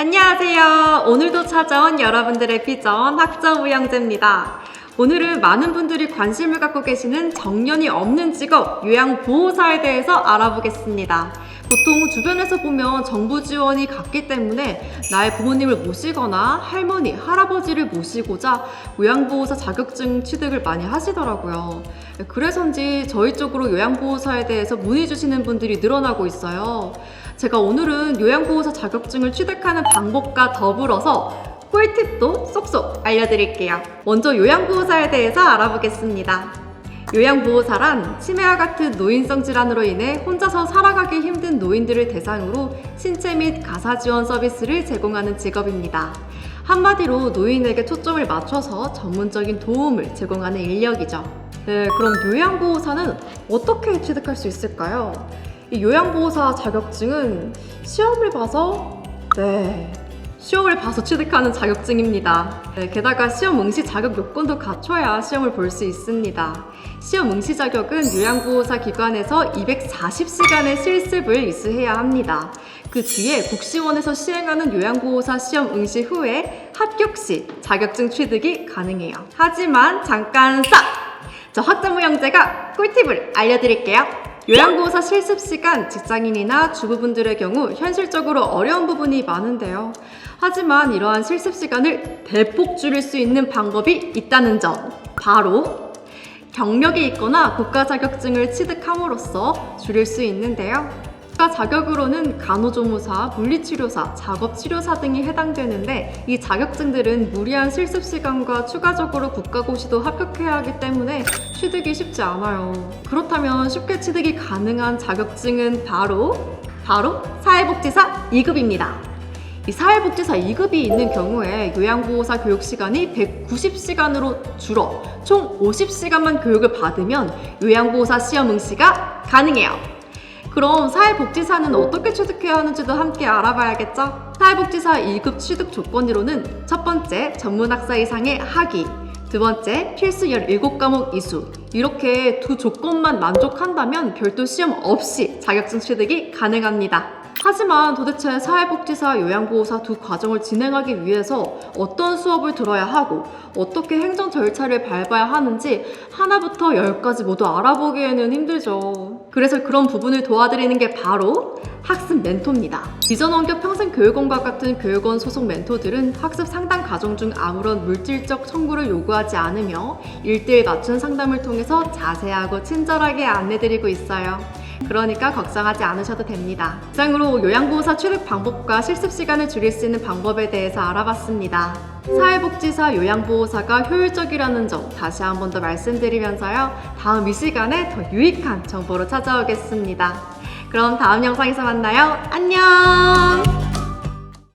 안녕하세요. 오늘도 찾아온 여러분들의 비전 학점 우영재입니다. 오늘은 많은 분들이 관심을 갖고 계시는 정년이 없는 직업 요양보호사에 대해서 알아보겠습니다. 보통 주변에서 보면 정부 지원이 같기 때문에 나의 부모님을 모시거나 할머니, 할아버지를 모시고자 요양보호사 자격증 취득을 많이 하시더라고요. 그래서인지 저희 쪽으로 요양보호사에 대해서 문의 주시는 분들이 늘어나고 있어요. 제가 오늘은 요양보호사 자격증을 취득하는 방법과 더불어서 꿀팁도 쏙쏙 알려드릴게요. 먼저 요양보호사에 대해서 알아보겠습니다. 요양보호사란 치매와 같은 노인성 질환으로 인해 혼자서 살아가기 힘든 노인들을 대상으로 신체 및 가사 지원 서비스를 제공하는 직업입니다. 한마디로 노인에게 초점을 맞춰서 전문적인 도움을 제공하는 인력이죠. 네, 그럼 요양보호사는 어떻게 취득할 수 있을까요? 이 요양보호사 자격증은 시험을 봐서 네 시험을 봐서 취득하는 자격증입니다. 네, 게다가 시험 응시 자격 요건도 갖춰야 시험을 볼 수 있습니다. 시험 응시 자격은 요양보호사 기관에서 240시간의 실습을 이수해야 합니다. 그 뒤에 국시원에서 시행하는 요양보호사 시험 응시 후에 합격 시 자격증 취득이 가능해요. 하지만 잠깐 싹! 저 학점무형제가 꿀팁을 알려드릴게요. 요양보호사 실습 시간 직장인이나 주부분들의 경우 현실적으로 어려운 부분이 많은데요. 하지만 이러한 실습 시간을 대폭 줄일 수 있는 방법이 있다는 점. 바로 경력이 있거나 국가 자격증을 취득함으로써 줄일 수 있는데요. 국가 자격으로는 간호조무사, 물리치료사, 작업치료사 등이 해당되는데 이 자격증들은 무리한 실습 시간과 추가적으로 국가고시도 합격해야 하기 때문에 취득이 쉽지 않아요. 그렇다면 쉽게 취득이 가능한 자격증은 바로 바로 사회복지사 2급입니다. 이 사회복지사 2급이 있는 경우에 요양보호사 교육 시간이 190시간으로 줄어 총 50시간만 교육을 받으면 요양보호사 시험 응시가 가능해요. 그럼 사회복지사는 어떻게 취득해야 하는지도 함께 알아봐야겠죠? 사회복지사 2급 취득 조건으로는 첫 번째 전문학사 이상의 학위, 두 번째 필수 17과목 이수 이렇게 두 조건만 만족한다면 별도 시험 없이 자격증 취득이 가능합니다. 하지만 도대체 사회복지사 요양보호사 두 과정을 진행하기 위해서 어떤 수업을 들어야 하고 어떻게 행정 절차를 밟아야 하는지 하나부터 열까지 모두 알아보기에는 힘들죠. 그래서 그런 부분을 도와드리는 게 바로 학습 멘토입니다. 비전 원격 평생 교육원과 같은 교육원 소속 멘토들은 학습 상담 과정 중 아무런 물질적 청구를 요구하지 않으며 일대일 맞춤 상담을 통해서 자세하고 친절하게 안내드리고 있어요. 그러니까 걱정하지 않으셔도 됩니다. 이상으로 요양보호사 취득 방법과 실습 시간을 줄일 수 있는 방법에 대해서 알아봤습니다. 사회복지사 요양보호사가 효율적이라는 점 다시 한 번 더 말씀드리면서요. 다음 이 시간에 더 유익한 정보로 찾아오겠습니다. 그럼 다음 영상에서 만나요. 안녕!